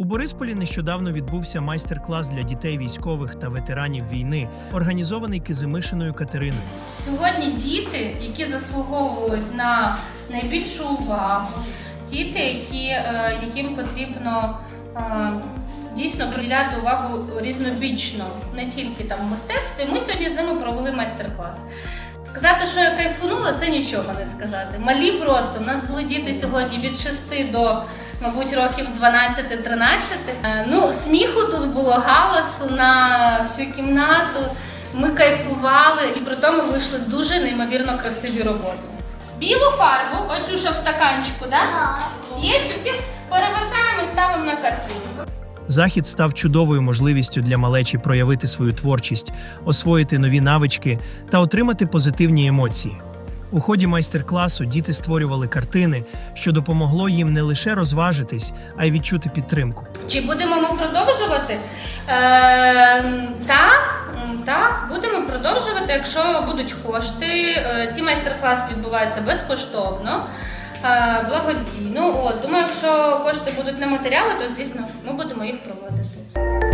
У Борисполі нещодавно відбувся майстер-клас для дітей військових та ветеранів війни, організований Кизимишиною Катериною. Сьогодні діти, які заслуговують на найбільшу увагу, діти, які, е, яким потрібно е, дійсно приділяти увагу різнобічно, не тільки там мистецтві. Ми сьогодні з ними провели майстер-клас. Сказати, що я кайфанула, це нічого не сказати. Малі просто. У нас були діти сьогодні від 6 до, мабуть, років 12-13. Е, Ну, сміху тут було, галасу на всю кімнату. Ми кайфували і при тому вийшли дуже неймовірно красиві роботи. Білу фарбу, оцю що в стаканчику, да? Є тоді перевертаємо і ставимо на картину. Захід став чудовою можливістю для малечі проявити свою творчість, освоїти нові навички та отримати позитивні емоції. У ході майстер-класу діти створювали картини, що допомогло їм не лише розважитись, а й відчути підтримку. Чи будемо ми продовжувати? Е, так, так, будемо продовжувати, якщо будуть кошти. Е, ці майстер-класи відбуваються безкоштовно, е, благодійно. От, думаю, якщо кошти будуть на матеріали, то звісно ми будемо їх проводити.